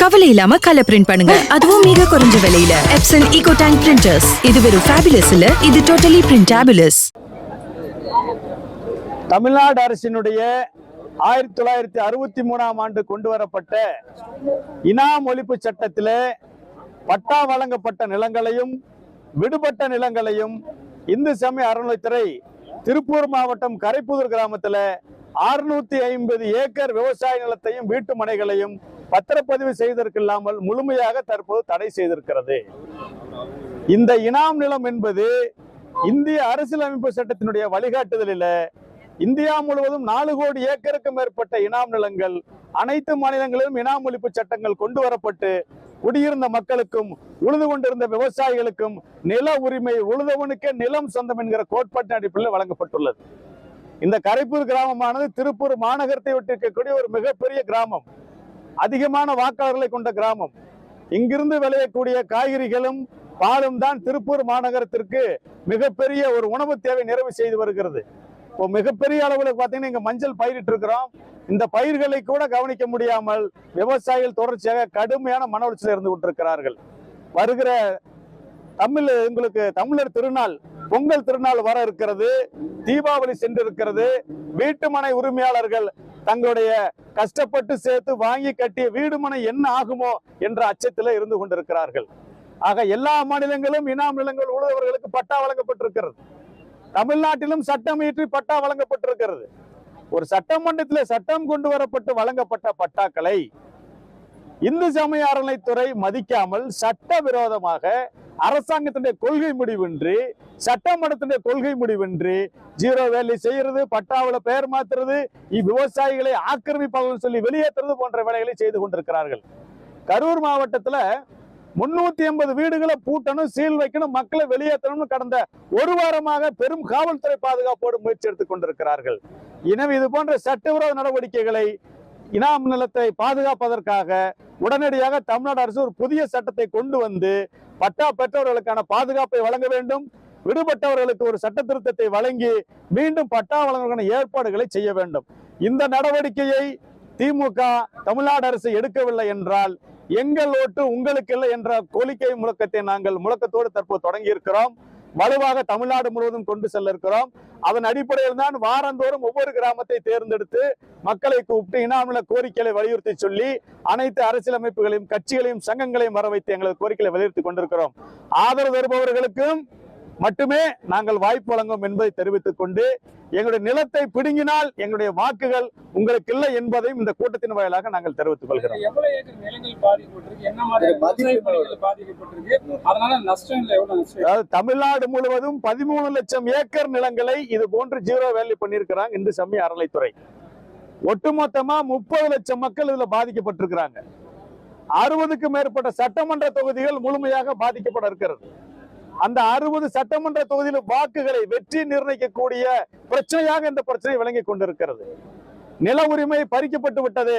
கவலை இல்லாம colour print பண்ணுங்க. அதுவும் மிக குறைஞ்ச விலையில. எப்சன் ஈகோ டேங்க் பிரிண்டர்ஸ் இது வெறும் ஃபேபுலஸ் இல்ல இது டோட்டலி பிரிண்டபிளஸ் தமிழ்நாடு அரசினுடைய ஆயிரத்தி தொள்ளாயிரத்தி அறுபத்தி மூணாம் ஆண்டு கொண்டு வரப்பட்ட இனாம் ஒழிப்பு சட்டத்திலே பட்டா வழங்கப்பட்ட நிலங்களையும் விடுபட்ட நிலங்களையும் இந்து சமய அறநிலைத்துறை திருப்பூர் மாவட்டம் கரைப்புதூர் கிராமத்துல அறுநூத்தி ஐம்பது ஏக்கர் விவசாய நிலத்தையும் வீட்டு மனைகளையும் பத்திரப்பதிவு செய்திருக்கில்லாமல் முழுமையாக தற்போது தடை செய்திருக்கிறது. இந்த இனாம் நிலம் என்பது இந்திய அரசியலமைப்பு சட்டத்தினுடைய வழிகாட்டுதலில் இந்தியா முழுவதும் நாலு கோடி ஏக்கருக்கு மேற்பட்ட இனாம் நிலங்கள் அனைத்து மாநிலங்களிலும் இனாம் ஒழிப்பு சட்டங்கள் கொண்டு வரப்பட்டு குடியிருந்த மக்களுக்கும் உழுது கொண்டிருந்த விவசாயிகளுக்கும் நில உரிமை உழுதவனுக்கே நிலம் சொந்தம் என்கிற கோட்பாட்டின் அடிப்படையில் வழங்கப்பட்டுள்ளது. இந்த கரைப்பூர் கிராமமானது திருப்பூர் மாநகரத்தை ஒட்டி இருக்கக்கூடிய ஒரு மிகப்பெரிய கிராமம். அதிகமான வாக்காளர்களை கொண்ட கிராமம். இங்கிருந்து விளையக்கூடிய காய்கறிகளும் பாலும் தான் திருப்பூர் மாநகரத்திற்கு மிகப்பெரிய ஒரு உணவு தேவை நிறைவு செய்து வருகிறது. இப்போ மிகப்பெரிய அளவில் பார்த்தீங்கன்னா இங்க மஞ்சள் பயிரிட்டு இருக்கிறோம். இந்த பயிர்களை கூட கவனிக்க முடியாமல் விவசாயிகள் தொடர்ச்சியாக கடுமையான மன உளைச்சல் இருந்து கொண்டிருக்கிறார்கள். வருகிற தமிழ் உங்களுக்கு தமிழர் திருநாள் பொங்கல் திருநாள் வர இருக்கிறது. தீபாவளி சென்று இருக்கிறது வீட்டுமனை உரிமையாளர்கள் தங்களுடைய கஷ்டப்பட்டு சேர்த்து வாங்கி கட்டிய வீடுமனை என்ன ஆகுமோ என்ற அச்சத்தில் இருந்து கொண்டிருக்கிறார்கள். ஆக எல்லா மாநிலங்களும் இனாம் நிலங்கள் உழுதவர்களுக்கு பட்டா வழங்கப்பட்டிருக்கிறது. தமிழ்நாட்டிலும் சட்டம் இயற்றி பட்டா வழங்கப்பட்டிருக்கிறது. ஒரு சட்டமன்றத்தில் சட்டம் கொண்டு வரப்பட்டு வழங்கப்பட்ட பட்டாக்களை இந்து சமய அறநிலைத்துறை மதிக்காமல் சட்ட விரோதமாக அரசாங்கத்தினுடைய கொள்கை முடிவின்றி சட்டமன்றத்தினுடைய கொள்கை முடிவின்றி ஜீரோ வேலை செய்யறது பட்டாவில் பெயர் மாத்துறது இவ்விவசாயிகளை ஆக்கிரமிப்பாளர்கள் சொல்லி வெளியேற்றுறது போன்ற வேலைகளை செய்து கொண்டிருக்கிறார்கள். கரூர் மாவட்டத்துல முன்னூத்தி எண்பது வீடுகளை பூட்டணும் சீல் வைக்கணும் மக்களை வெளியேற்றணும்னு கடந்த ஒரு வாரமாக பெரும் காவல்துறை பாதுகாப்போடு முயற்சி எடுத்துக் கொண்டிருக்கிறார்கள். எனவே இது போன்ற சட்டவிரோத நடவடிக்கைகளை இனாம் நிலத்தை பாதுகாப்பதற்காக உடனடியாக தமிழ்நாடு அரசு ஒரு புதிய சட்டத்தை கொண்டு வந்து பட்டா பெற்றவர்களுக்கான பாதுகாப்பை வழங்க வேண்டும். விடுபட்டவர்களுக்கு ஒரு சட்ட திருத்தத்தை வழங்கி மீண்டும் பட்டா வழங்குவதற்கான ஏற்பாடுகளை செய்ய வேண்டும். இந்த நடவடிக்கையை திமுக தமிழ்நாடு அரசு எடுக்கவில்லை என்றால் எங்கள் ஓட்டு உங்களுக்கு இல்லை என்ற கோரிக்கை முழக்கத்தை நாங்கள் முழக்கத்தோடு தற்போது தொடங்கி இருக்கிறோம் வலுவாக தமிழ்நாடு முழுவதும் கொண்டு செல்ல இருக்கிறோம் அதன் அடிப்படையில் தான் வாரந்தோறும் ஒவ்வொரு கிராமத்தை தேர்ந்தெடுத்து மக்களை கூப்பிட்டு இனாமல கோரிக்கைகளை வலியுறுத்தி சொல்லி அனைத்து அரசியல் அமைப்புகளையும் கட்சிகளையும் சங்கங்களையும் வர வைத்து எங்களது கோரிக்கைகளை வலியுறுத்தி கொண்டிருக்கிறோம். ஆதரவு தருபவர்களுக்கும் மட்டுமே நாங்கள் வாய்ப்பு வழங்கும் என்பதை தெரிவித்துக் கொண்டு எங்களுடைய நிலத்தை பிடுங்கினால் எங்களுடைய வாக்குகள் உங்களுக்கு இல்லை என்பதையும் இந்த கூட்டத்தின் வாயிலாக நாங்கள் தெரிவித்துக் கொள்கிறோம். எவ்வளவு ஏக்கர் நிலங்கள் பாதிக்கப்பட்டிருக்கு? என்ன மாதிரி விவசாய பணிகள் பாதிக்கப்பட்டிருக்கு? அதனால நஷ்டம் இல்லை எவ்வளவு நஷ்டம்? அதாவது தமிழ்நாடு முழுவதும் பதிமூணு லட்சம் ஏக்கர் நிலங்களை இது போன்று ஜீரோ வேலி பண்ணியிருக்கிறாங்க இந்து சமய அறநிலைத்துறை ஒட்டுமொத்தமா முப்பது லட்சம் மக்கள் இதுல பாதிக்கப்பட்டிருக்கிறாங்க. அறுபதுக்கு மேற்பட்ட சட்டமன்ற தொகுதிகள் முழுமையாக பாதிக்கப்பட இருக்கிறது. அந்த அறுபது சட்டமன்ற தொகுதியில் வாக்குகளை வெற்றி நிர்ணயிக்கக்கூடிய பிரச்சனையாக இந்த பிரச்சனை விளங்கி கொண்டிருக்கிறது. நில உரிமை பறிக்கப்பட்டு விட்டது.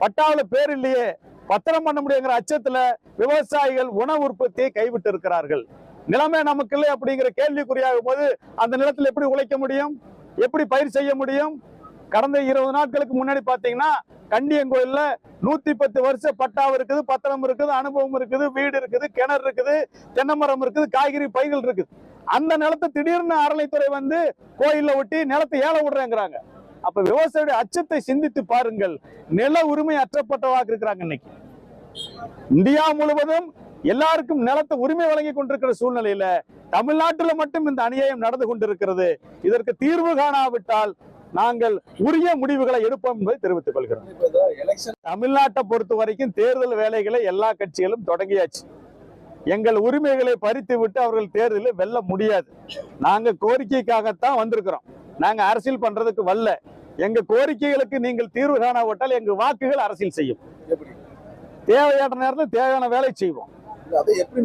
பட்டாவுல பேர் இல்லையே. பத்திரம் பண்ண முடியுங்கிற அச்சத்துல விவசாயிகள் உணவு உற்பத்தியை கைவிட்டு இருக்கிறார்கள். நிலைமை நமக்கு இல்லை அப்படிங்கிற கேள்விக்குறியாகும் போது அந்த நிலத்தில் எப்படி உழைக்க முடியும்? எப்படி பயிர் செய்ய முடியும்? கடந்த இருபது நாட்களுக்கு முன்னாடி பாத்தீங்கன்னா கண்ணியங்கோயில்ல நூத்தி பத்து வருஷம் பட்டாவும் இருக்குது பத்திரம் இருக்குது அனுபவம் இருக்குது வீடு இருக்குது கிணறு இருக்குது தென்னை மரம் இருக்குது காய்கறி பைகள் இருக்குது. அந்த நிலத்தை திடீர்னு அறநிலைத்துறை வந்து கோயில்ல ஒட்டி நிலத்தை ஏல விடுறேங்கிறாங்க. அப்ப விவசாயியுடைய அச்சத்தை சிந்தித்து பாருங்கள். நில உரிமை அற்றப்பட்டவாக இருக்கிறாங்க இன்னைக்கு. இந்தியா முழுவதும் எல்லாருக்கும் நிலத்தை உரிமை வழங்கி கொண்டிருக்கிற சூழ்நிலையில தமிழ்நாட்டில் மட்டும் இந்த அநியாயம் நடந்து கொண்டிருக்கிறது. இதற்கு தீர்வு காணாவிட்டால் நாங்கள் உரிய முடிவுகளை எடுப்போம் என்பதை தெரிவித்துக் கொள்கிறோம். தமிழ்நாட்டை பொறுத்த வரைக்கும் தேர்தல் வேலைகளை எல்லா கட்சிகளும் தொடங்கியாச்சு. எங்கள் உரிமைகளை பறித்து விட்டு அவர்கள் தேர்தலில் வெல்ல முடியாது. நாங்க கோரிக்கைக்காகத்தான் வந்திருக்கிறோம். நாங்க அரசியல் பண்றதுக்கு வரல எங்க கோரிக்கைகளுக்கு நீங்கள் தீர்வு காணாவிட்டால் எங்க வாக்குகள் அரசியல் செய்யும். தேவையான நேரத்தில் தேவையான வேலை செய்வோம்.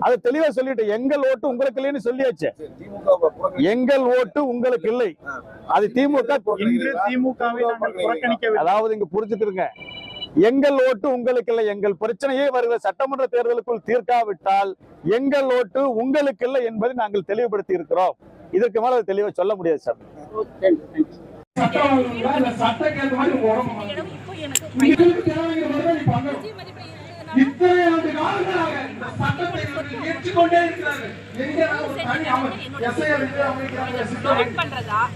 அதை தெளிவா சொல்லிட்டு எங்கள் ஓட்டு உங்களுக்கு இல்லைன்னு சொல்லியாச்சு. எங்கள் ஓட்டு உங்களுக்கு இல்லை. அது திமுக அதாவது இங்க புரிஞ்சுக்கிறங்க எங்கள் ஓட்டு உங்களுக்கு இல்லை. எங்கள் பிரச்சனையே வருகிற சட்டமன்ற தேர்தலுக்குள் தீர்க்காவிட்டால் எங்கள் ஓட்டு உங்களுக்கு இல்லை என்பதை நாங்கள் தெளிவுபடுத்தி இருக்கிறோம். இதற்கு மேல அதை தெளிவா சொல்ல முடியாது சார். சட்டம் நாங்க இந்த சட்டத்தை ஏற்றுக்கொண்டே ஒரு தனி அமைக்கிறாங்க,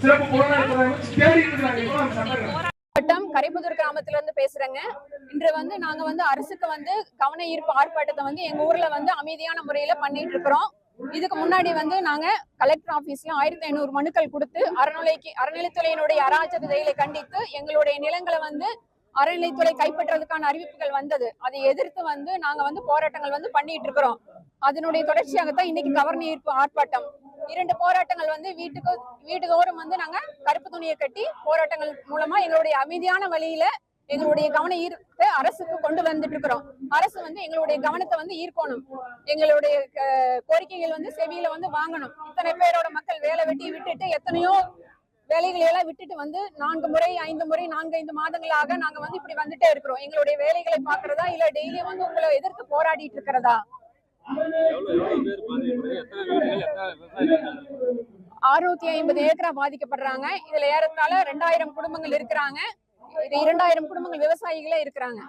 சிறப்பு தேடி இருக்கிறாங்க. நம்ம சட்டம் மாவட்டம் கிராமத்துல இருந்து பேசுறேங்க. இன்று வந்து நாங்க வந்து அரசுக்கு வந்து கவன ஈர்ப்பு ஆர்ப்பாட்டத்தை வந்து எங்க ஊர்ல வந்து அமைதியான முறையில பண்ணிட்டு இருக்கிறோம். இதுக்கு முன்னாடி வந்து நாங்க கலெக்டர் ஆபீஸ்ல ஆயிரத்தி ஐநூறு மனுக்கள் கொடுத்து அறநிலைக்கு அறநிலைத்துறையினுடைய அராஜக செயலை கண்டித்து எங்களுடைய நிலங்களை வந்து அறநிலைத்துறை கைப்பற்றுறதுக்கான அறிவிப்புகள் வந்தது. அதை எதிர்த்து வந்து நாங்க வந்து போராட்டங்கள் வந்து பண்ணிட்டு இருக்கிறோம். அதனுடைய தொடர்ச்சியாகத்தான் இன்னைக்கு கவர்ன ஈர்ப்பு ஆர்ப்பாட்டம். இரண்டு போராட்டங்கள் வந்து வீட்டுக்கு வீட்டுதோறும் வந்து நாங்க கருப்பு துணியை கட்டி போராட்டங்கள் மூலமா எங்களுடைய அமைதியான வழியில எங்களுடைய கவன ஈர்ப்பு அரசுக்கு கொண்டு வந்துட்டு இருக்கிறோம். அரசு வந்து எங்களுடைய கவனத்தை வந்து ஈர்க்கணும். எங்களுடைய கோரிக்கைகள் வந்து செவியில வந்து வாங்கணும். இத்தனை பேரோட மக்கள் வேலை வெட்டி விட்டுட்டு எத்தனையோ வேலைகளை எல்லாம் விட்டுட்டு வந்து நான்கு முறை ஐந்து முறை நான்கு ஐந்து மாதங்களாக நாங்க வந்து இப்படி வந்துட்டே இருக்கிறோம். எங்களுடைய வேலைகளை பாக்குறதா இல்ல டெய்லி வந்து உங்களை எதிர்த்து போராடிட்டு இருக்கிறதா? அறுநூத்தி ஐம்பது ஏக்கரா பாதிக்கப்படுறாங்க. இதுல ஏறத்தாழ ரெண்டாயிரம் குடும்பங்கள் இருக்கிறாங்க. இது இரண்டாயிரம் குடும்பங்கள் விவசாயிகளே இருக்கிறாங்க.